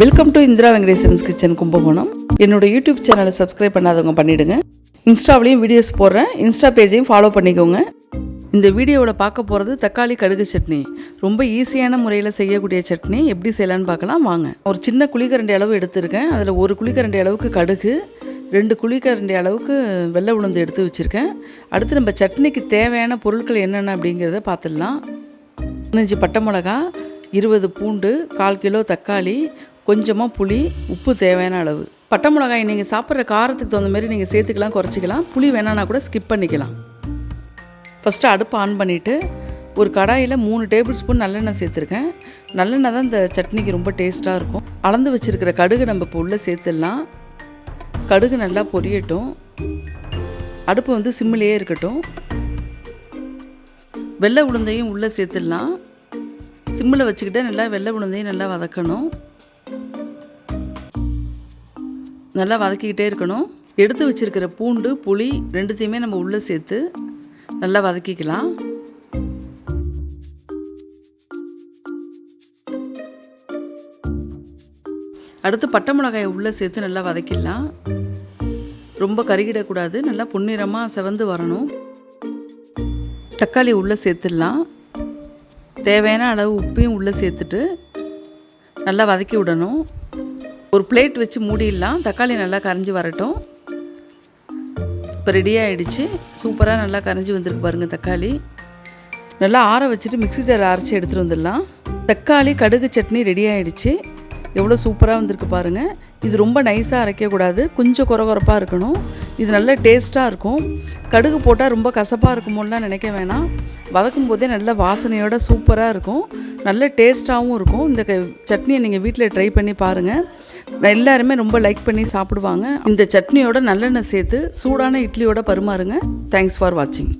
Welcome to Indira Venkatesan's kitchen Kumbakonam என்னோட YouTube சேனலை subscribe பண்ணாதவங்க பண்ணிவிடுங்க இன்ஸ்டாவிலையும் வீடியோஸ் போடுறேன். இன்ஸ்டா பேஜையும் ஃபாலோ பண்ணிக்கோங்க. இந்த வீடியோவில் பார்க்க போகிறது தக்காளி கடுகு சட்னி. ரொம்ப ஈஸியான முறையில் செய்யக்கூடிய சட்னி. எப்படி செய்யலான்னு பார்க்கலாம். வாங்க. ஒரு சின்ன குழிக்கரண்டி அளவு எடுத்திருக்கேன். அதில் ஒரு குழிக்கரண்டி அளவுக்கு கடுகு ரெண்டு குழிக்கரண்டி அளவுக்கு வெள்ளை உளுந்து எடுத்து வச்சுருக்கேன். அடுத்து நம்ம சட்னிக்கு தேவையான பொருட்கள் என்னென்ன அப்படிங்கிறத பார்த்துடலாம். பதினஞ்சு பட்டை மிளகா இருபது பூண்டு கால் கிலோ தக்காளி கொஞ்சமாக புளி உப்பு தேவையான அளவு. பட்டை மிளகாய் நீங்கள் சாப்பிட்ற காரத்துக்கு தகுந்த மாதிரி நீங்கள் சேர்த்துக்கலாம் குறைச்சிக்கலாம். புளி வேணான்னா கூட ஸ்கிப் பண்ணிக்கலாம். ஃபஸ்ட்டு அடுப்பு ஆன் பண்ணிவிட்டு ஒரு கடாயில் மூணு டேபிள் ஸ்பூன் நல்லெண்ணெய் சேர்த்துருக்கேன். நல்லெண்ணெய் தான் இந்த சட்னிக்கு ரொம்ப டேஸ்ட்டாக இருக்கும். அளந்து வச்சுருக்கிற கடுகு நம்ம இப்போ உள்ளே சேர்த்துடலாம். கடுகு நல்லா பொரியட்டும். அடுப்பு வந்து சிம்மிலேயே இருக்கட்டும். வெள்ளை உளுந்தையும் உள்ளே சேர்த்துடலாம். சிம்மில் வச்சுக்கிட்டே நல்லா வெள்ளை உளுந்தையும் நல்லா வதக்கணும். நல்லா வதக்கிக்கிட்டே இருக்கணும். எடுத்து வச்சுருக்கிற பூண்டு புளி ரெண்டுத்தையுமே நம்ம உள்ளே சேர்த்து நல்லா வதக்கிக்கலாம். அடுத்து பட்டை மிளகாயை உள்ளே சேர்த்து நல்லா வதக்கிடலாம். ரொம்ப கருகிடக்கூடாது. நல்லா பொன்னிறமாக செவந்து வரணும். தக்காளி உள்ளே சேர்த்துடலாம். தேவையான அளவு உப்பையும் உள்ளே சேர்த்துட்டு நல்லா வதக்கி விடணும். ஒரு பிளேட் வச்சு மூடிடலாம். தக்காளி நல்லா கரைஞ்சி வரட்டும். இப்போ ரெடி ஆகிடுச்சு சூப்பராக நல்லா கரைஞ்சி வந்திருக்கு பாருங்கள் தக்காளி. நல்லா ஆற வச்சுட்டு மிக்ஸி ஜார் அரைச்சி எடுத்துகிட்டு வந்துடலாம். தக்காளி கடுகு சட்னி ரெடி ஆகிடுச்சு எவ்வளோ சூப்பராக வந்திருக்கு பாருங்கள் இது ரொம்ப நைஸாக அரைக்கக்கூடாது கொஞ்சம் குறகுறப்பாக இருக்கணும். இது நல்ல டேஸ்ட்டாக இருக்கும். கடுகு போட்டால் ரொம்ப கசப்பாக இருக்குமோலாம் நினைக்க வேணாம். வதக்கும் போதே நல்ல வாசனையோட சூப்பராக இருக்கும். நல்ல டேஸ்ட்டாகவும் இருக்கும். இந்த க- சட்னியை நீங்கள் வீட்டில் ட்ரை பண்ணி பாருங்கள் எல்லாருமே ரொம்ப லைக் பண்ணி சாப்பிடுவாங்க. இந்த சட்னியோட நல்லெண்ணெய் சேர்த்து சூடான இட்லியோட பருமாறுங்க. தேங்க்ஸ் ஃபார் வாட்சிங்